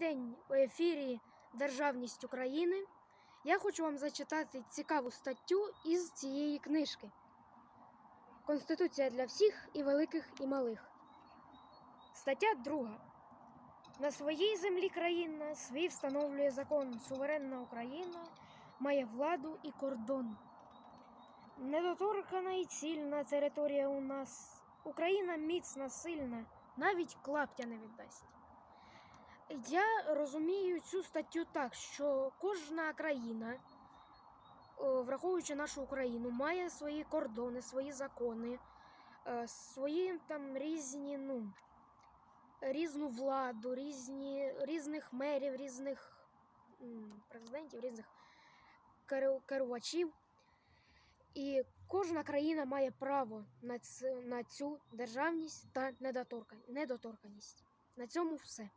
день у ефірі Державність України. Я хочу вам зачитати цікаву статтю із цієї книжки. Конституція для всіх і великих, і малих. Стаття 2. На своїй землі країна свій встановлює закон. Суверенна Україна має владу і кордон. Недоторкана і цільна територія у нас. Україна міцна, сильна, навіть клаптя не віддасть. Я розумію цю статтю так, що кожна країна, враховуючи нашу Україну, має свої кордони, свої закони, е, свої там різні, ну, різну владу, різні, різних мерів, різних президентів, різних керувачів. І кожна країна має право на, цю державність та недоторка- недоторканість. На цьому все.